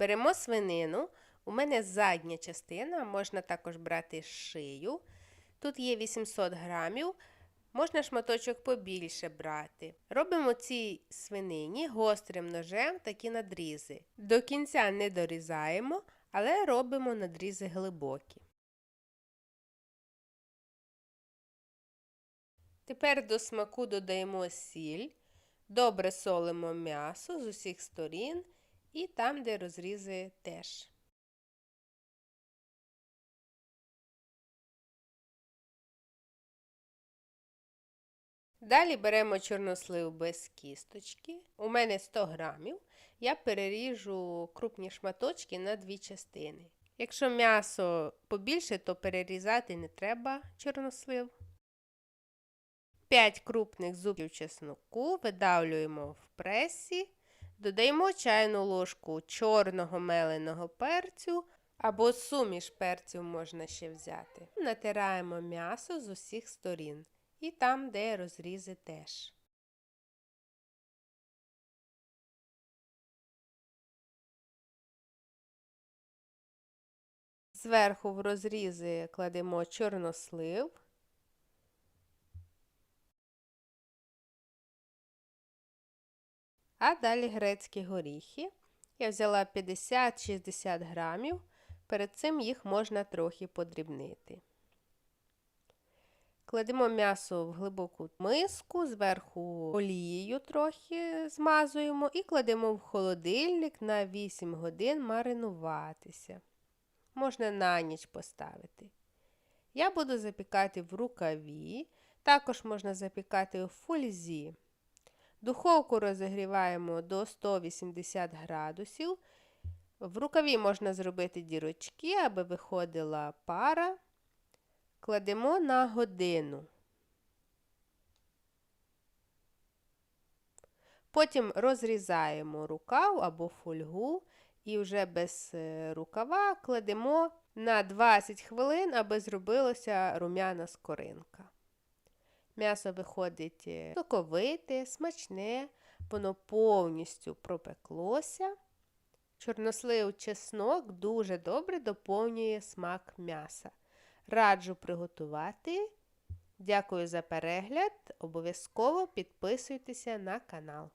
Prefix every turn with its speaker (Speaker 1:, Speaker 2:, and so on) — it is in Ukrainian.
Speaker 1: Беремо свинину. У мене задня частина, можна також брати шию. Тут є 800 грамів. Можна шматочок побільше брати. Робимо цій свинині гострим ножем такі надрізи. До кінця не дорізаємо, але робимо надрізи глибокі. Тепер до смаку додаємо сіль, добре солимо м'ясо з усіх сторін і там, де розрізи теж. Далі беремо чорнослив без кісточки. У мене 100 грамів. Я переріжу крупні шматочки на дві частини. Якщо м'ясо побільше, то перерізати не треба чорнослив. 5 крупних зубів чесноку видавлюємо в пресі, додаємо чайну ложку чорного меленого перцю або суміш перців можна ще взяти. Натираємо м'ясо з усіх сторін і там, де розрізи теж. Зверху в розрізи кладемо чорнослив. А далі грецькі горіхи. Я взяла 50-60 грамів. Перед цим їх можна трохи подрібнити. Кладемо м'ясо в глибоку миску, зверху олією трохи змазуємо і кладемо в холодильник на 8 годин маринуватися. Можна на ніч поставити. Я буду запікати в рукаві, також можна запікати у фользі. Духовку розігріваємо до 180 градусів. В рукаві можна зробити дірочки, аби виходила пара. Кладемо на годину. Потім розрізаємо рукав або фольгу і вже без рукава кладемо на 20 хвилин, аби зробилася рум'яна скоринка. М'ясо виходить соковите, смачне, воно повністю пропеклося. Чорнослив чеснок дуже добре доповнює смак м'яса. Раджу приготувати. Дякую за перегляд. Обов'язково підписуйтеся на канал.